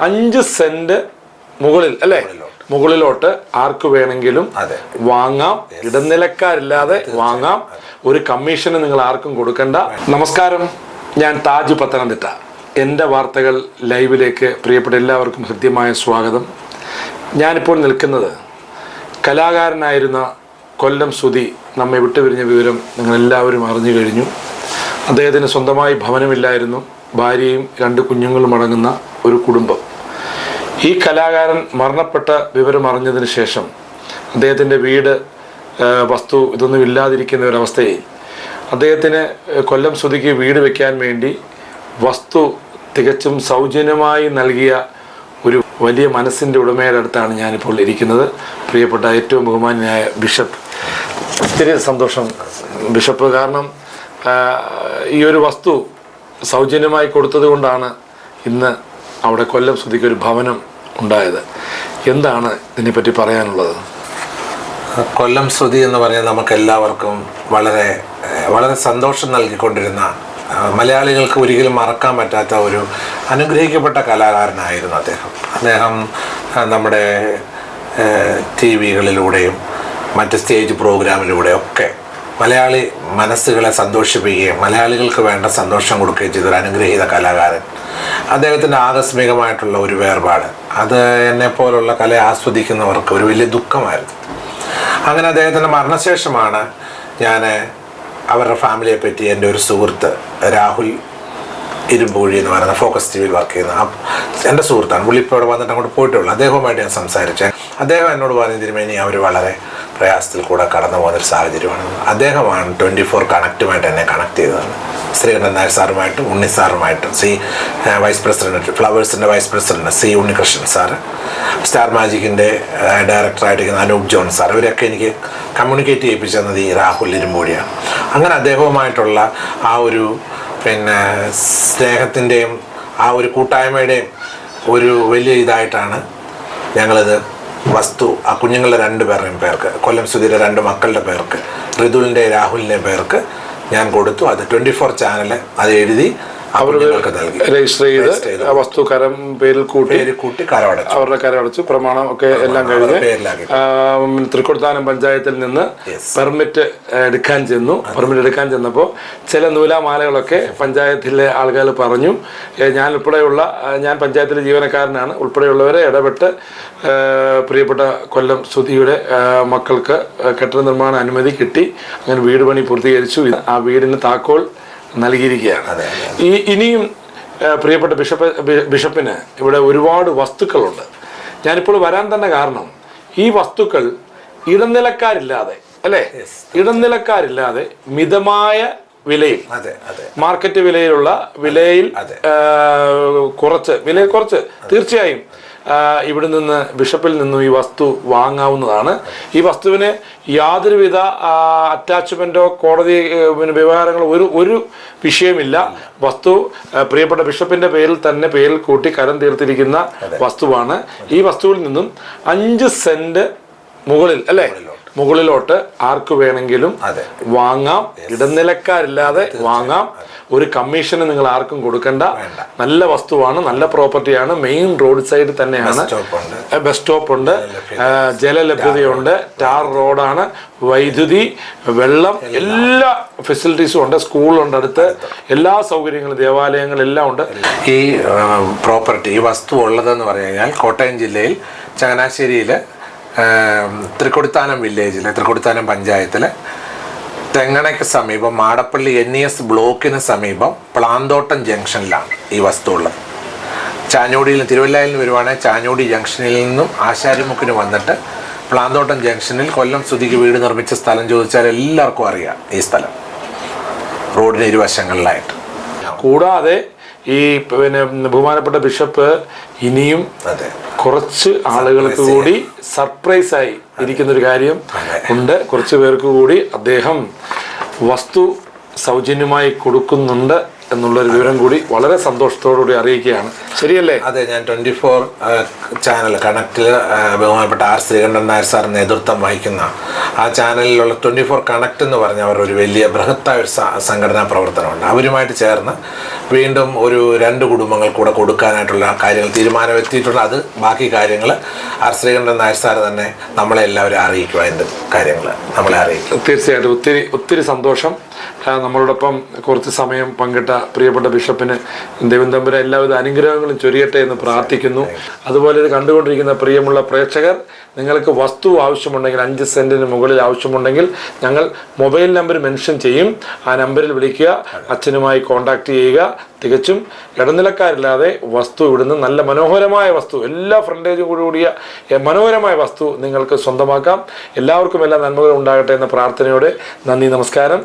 അഞ്ച് സെന്റ് മുകളിൽ അല്ലേ? മുകളിലോട്ട്. ആർക്ക് വേണമെങ്കിലും വാങ്ങാം. ഇടനിലക്കാരില്ലാതെ വാങ്ങാം. ഒരു കമ്മീഷന് നിങ്ങൾ ആർക്കും കൊടുക്കണ്ട. നമസ്കാരം. ഞാൻ താജ് പത്തനംതിട്ട. എന്റെ വാർത്തകൾ ലൈവിലേക്ക് പ്രിയപ്പെട്ട എല്ലാവർക്കും ഹൃദ്യമായ സ്വാഗതം. ഞാനിപ്പോൾ നിൽക്കുന്നത് കലാകാരനായിരുന്ന കൊല്ലം സുധി നമ്മെ വിട്ടുപിരിഞ്ഞ വിവരം നിങ്ങളെല്ലാവരും അറിഞ്ഞു കഴിഞ്ഞു. അദ്ദേഹത്തിന് സ്വന്തമായി ഭവനമില്ലായിരുന്നു. ഭാര്യയും രണ്ട് കുഞ്ഞുങ്ങളും അടങ്ങുന്ന ഒരു കുടുംബം. ഈ കലാകാരൻ മരണപ്പെട്ട വിവരം അറിഞ്ഞതിന് ശേഷം അദ്ദേഹത്തിന്റെ വീട് വസ്തു ഇതൊന്നും ഇല്ലാതിരിക്കുന്ന ഒരവസ്ഥയിൽ അദ്ദേഹത്തിന് കൊല്ലം സ്തുതിക്ക് വീട് വെക്കാൻ വേണ്ടി വസ്തു തികച്ചും സൗജന്യമായി നൽകിയ ഒരു വലിയ മനസ്സിന്റെ ഉടമയുടെ അടുത്താണ് ഞാനിപ്പോൾ ഇരിക്കുന്നത്. പ്രിയപ്പെട്ട ഏറ്റവും ബഹുമാന്യനായ ബിഷപ്പ്. ഒത്തിരി സന്തോഷം ബിഷപ്പ്. കാരണം ഈ ഒരു വസ്തു സൗജന്യമായി കൊടുത്തത് കൊണ്ടാണ് ഇന്ന് അവിടെ കൊല്ലം സുധിക്ക് ഒരു ഭവനം ഉണ്ടായത്. എന്താണ് ഇതിനെപ്പറ്റി പറയാനുള്ളത്? കൊല്ലം ശ്രുതി എന്ന് പറയുന്നത് നമുക്ക് എല്ലാവർക്കും വളരെ വളരെ സന്തോഷം നൽകിക്കൊണ്ടിരുന്ന മലയാളികൾക്ക് ഒരിക്കലും മറക്കാൻ പറ്റാത്ത ഒരു അനുഗ്രഹിക്കപ്പെട്ട കലാകാരനായിരുന്നു അദ്ദേഹം. അദ്ദേഹം നമ്മുടെ ടി വികളിലൂടെയും മറ്റ് സ്റ്റേജ് പ്രോഗ്രാമിലൂടെയും ഒക്കെ മലയാളി മനസ്സുകളെ സന്തോഷിപ്പിക്കുകയും മലയാളികൾക്ക് വേണ്ട സന്തോഷം കൊടുക്കുകയും ചെയ്ത ഒരു അനുഗ്രഹീത കലാകാരൻ. അദ്ദേഹത്തിന്റെ ആകസ്മികമായിട്ടുള്ള ഒരു വേർപാട്. അത് എന്നെപ്പോലുള്ള കലയെ ആസ്വദിക്കുന്നവർക്ക് ഒരു വലിയ ദുഃഖമായിരുന്നു. അങ്ങനെ അദ്ദേഹത്തിന്റെ മരണശേഷമാണ് ഞാൻ അവരുടെ ഫാമിലിയെ പറ്റി എന്റെ ഒരു സുഹൃത്ത് രാഹുൽ ഇരുമ്പൂഴി എന്ന് പറയുന്ന ഫോക്കസ് ടി വിയിൽ വർക്ക് ചെയ്യുന്ന എന്റെ സുഹൃത്താണ്. പുള്ളി ഇപ്പോൾ ഇവിടെ വന്നിട്ട് അങ്ങോട്ട് പോയിട്ടുള്ളൂ അദ്ദേഹവുമായിട്ട് ഞാൻ സംസാരിച്ചത് അദ്ദേഹം എന്നോട് പറഞ്ഞ തിരുമേനി അവർ വളരെ പ്രയാസത്തിൽ കൂടെ കടന്നു പോകുന്നൊരു സാഹചര്യമാണ്. അദ്ദേഹമാണ് ട്വന്റി ഫോർ കണക്റ്റുമായിട്ട് എന്നെ കണക്ട് ചെയ്തതാണ് ശ്രീകണ്ഠൻ നായർ സാറുമായിട്ടും ഉണ്ണി സാറുമായിട്ടും C vice president ഫ്ലവേഴ്സിന്റെ vice president C Unnikrishnan sir Star മാജിക്കിന്റെ ഡയറക്ടറായിട്ടിരിക്കുന്ന അനൂപ് ജോൺ സാർ ഇവരൊക്കെ എനിക്ക് കമ്മ്യൂണിക്കേറ്റ് ചെയ്യിപ്പിച്ചു തന്നത് ഈ രാഹുൽ ഇരുമ്പൂടിയാണ്. അങ്ങനെ അദ്ദേഹവുമായിട്ടുള്ള ആ ഒരു പിന്നെ സ്നേഹത്തിന്റെയും ആ ഒരു കൂട്ടായ്മയുടെയും ഒരു വലിയ ഇതായിട്ടാണ് ഞങ്ങളിത് വസ്തു ആ കുഞ്ഞുങ്ങളുടെ രണ്ട് പേരുടെയും പേർക്ക് കൊല്ലം സുധീര രണ്ട് മക്കളുടെ പേർക്ക് ഋതുലിന്റെ രാഹുലിന്റെ പേർക്ക് ഞാൻ കൊടുത്തു. അത് ട്വന്റി ഫോർ ചാനൽ അത് എഴുതി നൽകി. രജിസ്റ്റർ ചെയ്ത് വസ്തു കരം പേരിൽ കൂട്ടി കൂട്ടി കരമടച്ചു. അവരുടെ കരമടച്ചു. പ്രമാണം ഒക്കെ എല്ലാം കഴിഞ്ഞ് തൃക്കൊടുത്താനം പഞ്ചായത്തിൽ നിന്ന് പെർമിറ്റ് എടുക്കാൻ ചെന്നു. പെർമിറ്റ് എടുക്കാൻ ചെന്നപ്പോൾ ചില നൂലാമാലകളൊക്കെ പഞ്ചായത്തിലെ ആളുകൾ പറഞ്ഞു ഞാൻ ഉൾപ്പെടെയുള്ള ഞാൻ പഞ്ചായത്തിലെ ജീവനക്കാരനാണ്. ഉൾപ്പെടെയുള്ളവരെ ഇടപെട്ട് പ്രിയപ്പെട്ട കൊല്ലം സുധിയുടെ മക്കൾക്ക് കെട്ടിട നിർമ്മാണ അനുമതി കിട്ടി. അങ്ങനെ വീട് പണി പൂർത്തീകരിച്ചു. ആ വീടിന് താക്കോൽ നൽകിയിരിക്കുകയാണ്. ഈ ഇനിയും പ്രിയപ്പെട്ട ബിഷപ്പ് ബിഷപ്പിന് ഇവിടെ ഒരുപാട് വസ്തുക്കളുണ്ട്. ഞാനിപ്പോൾ വരാൻ തന്നെ കാരണം ഈ വസ്തുക്കൾ ഇടനിലക്കാരില്ലാതെ അല്ലേ? ഇടനിലക്കാരില്ലാതെ മിതമായ വിലയിൽ മാർക്കറ്റ് വിലയിലുള്ള വിലയിൽ. കുറച്ച് വില കുറച്ച് തീർച്ചയായും ഇവിടെ നിന്ന് ബിഷപ്പിൽ നിന്നും ഈ വസ്തു വാങ്ങാവുന്നതാണ്. ഈ വസ്തുവിന് യാതൊരുവിധ അറ്റാച്ച്മെന്റോ കോടതി പിന്നെ വ്യവഹാരങ്ങളോ ഒരു ഒരു വിഷയമില്ല വസ്തു പ്രിയപ്പെട്ട ബിഷപ്പിന്റെ പേരിൽ തന്നെ പേരിൽ കൂട്ടി കരം തീർത്തിരിക്കുന്ന വസ്തുവാണ്. ഈ വസ്തുവിൽ നിന്നും അഞ്ച് സെന്റ് മുകളിൽ അല്ലേ? മുകളിലോട്ട് ആർക്ക് വേണമെങ്കിലും വാങ്ങാം. ഇടനിലക്കാരില്ലാതെ വാങ്ങാം. ഒരു കമ്മീഷന് നിങ്ങൾ ആർക്കും കൊടുക്കണ്ട. നല്ല വസ്തുവാണ് നല്ല പ്രോപ്പർട്ടിയാണ്. മെയിൻ റോഡ് സൈഡ് തന്നെയാണ്. ബസ് സ്റ്റോപ്പ് ഉണ്ട്. ജലലഭ്യതയുണ്ട്. ടാർ റോഡാണ്. വൈദ്യുതി വെള്ളം എല്ലാ. ഫെസിലിറ്റീസും ഉണ്ട്. സ്കൂളുണ്ട് അടുത്ത്. എല്ലാ സൗകര്യങ്ങളും ദേവാലയങ്ങളും എല്ലാം ഉണ്ട്. ഈ പ്രോപ്പർട്ടി ഈ വസ്തു ഉള്ളതെന്ന് പറഞ്ഞു കഴിഞ്ഞാൽ കോട്ടയം ജില്ലയിൽ ചങ്ങനാശ്ശേരിയിൽ തൃക്കൊടിത്താനം വില്ലേജിൽ തൃക്കൊടിത്താനം പഞ്ചായത്തിൽ തെങ്ങണയ്ക്ക് സമീപം മാടപ്പള്ളി എൻ ഇ എസ് ബ്ലോക്കിന് സമീപം പ്ലാന്തോട്ടം ജംഗ്ഷനിലാണ് ഈ വസ്തു ഉള്ളത്. ചാഞ്ഞോടിയിൽ നിന്ന് തിരുവല്ലയിൽ നിന്ന് വരുവാണെങ്കിൽ ചാഞ്ഞോടി ജംഗ്ഷനിൽ നിന്നും ആശാരിമുക്കിന് വന്നിട്ട് പ്ലാന്തോട്ടം ജംഗ്ഷനിൽ കൊല്ലം സ്തുതിക്ക് വീട് നിർമ്മിച്ച സ്ഥലം ചോദിച്ചാൽ എല്ലാവർക്കും അറിയാം ഈ സ്ഥലം. റോഡിന് ഇരുവശങ്ങളിലായിട്ട്. കൂടാതെ ഈ പിന്നെ ബഹുമാനപ്പെട്ട ബിഷപ്പ് ഇനിയും കുറച്ച് ആളുകൾക്ക് കൂടി സർപ്രൈസ് ആയി ഇരിക്കുന്ന ഒരു കാര്യം ഉണ്ട്. കുറച്ച് പേർക്ക് കൂടി അദ്ദേഹം വസ്തു സൗജന്യമായി കൊടുക്കുന്നുണ്ട്. എന്നുള്ളൊരു വിവരം കൂടി വളരെ സന്തോഷത്തോടുകൂടി അറിയിക്കുകയാണ്. ശരിയല്ലേ? അതെ ഞാൻ ട്വന്റി ഫോർ ചാനൽ കണക്റ്റിൽ ബഹുമാനപ്പെട്ട ആർ ശ്രീകണ്ഠൻ നായർ സാർ നേതൃത്വം വഹിക്കുന്ന ആ ചാനലിലുള്ള ട്വന്റി ഫോർ കണക്ട് എന്ന് പറഞ്ഞ അവർ ഒരു വലിയ ബൃഹത്തായ ഒരു സംഘടനാ പ്രവർത്തനമുണ്ട്. അവരുമായിട്ട് ചേർന്ന് വീണ്ടും ഒരു രണ്ട് കുടുംബങ്ങൾ കൂടെ കൊടുക്കാനായിട്ടുള്ള കാര്യങ്ങൾ തീരുമാനം എത്തിയിട്ടുണ്ട്. അത് ബാക്കി കാര്യങ്ങൾ ആർ ശ്രീകണ്ഠൻ നായർ സാർ തന്നെ നമ്മളെ എല്ലാവരും അറിയിക്കുക അതിന്റെ കാര്യങ്ങൾ നമ്മളെ അറിയിക്കും. തീർച്ചയായിട്ടും. ഒത്തിരി ഒത്തിരി സന്തോഷം. നമ്മളോടൊപ്പം കുറച്ച് സമയം പങ്കിട്ട പ്രിയപ്പെട്ട ബിഷപ്പിന് ദൈവം തമ്പുര എല്ലാവിധ അനുഗ്രഹങ്ങളും ചൊരിയട്ടെ എന്ന് പ്രാർത്ഥിക്കുന്നു. അതുപോലെ ഇത് കണ്ടുകൊണ്ടിരിക്കുന്ന പ്രിയമുള്ള പ്രേക്ഷകർ നിങ്ങൾക്ക് വസ്തു ആവശ്യമുണ്ടെങ്കിൽ അഞ്ച് സെന്റിന് മുകളിൽ ആവശ്യമുണ്ടെങ്കിൽ ഞങ്ങൾ മൊബൈൽ നമ്പർ മെൻഷൻ ചെയ്യും. ആ നമ്പറിൽ വിളിക്കുക അച്ഛനുമായി കോൺടാക്ട് ചെയ്യുക. തികച്ചും ഇടനിലക്കാരില്ലാതെ വസ്തു ഇവിടുന്ന് നല്ല മനോഹരമായ വസ്തു എല്ലാ ഫ്രണ്ടേജും കൂടി കൂടിയ മനോഹരമായ വസ്തു നിങ്ങൾക്ക് സ്വന്തമാക്കാം. എല്ലാവർക്കും എല്ലാ നന്മകളും ഉണ്ടാകട്ടെ എന്ന പ്രാർത്ഥനയോടെ നന്ദി നമസ്കാരം.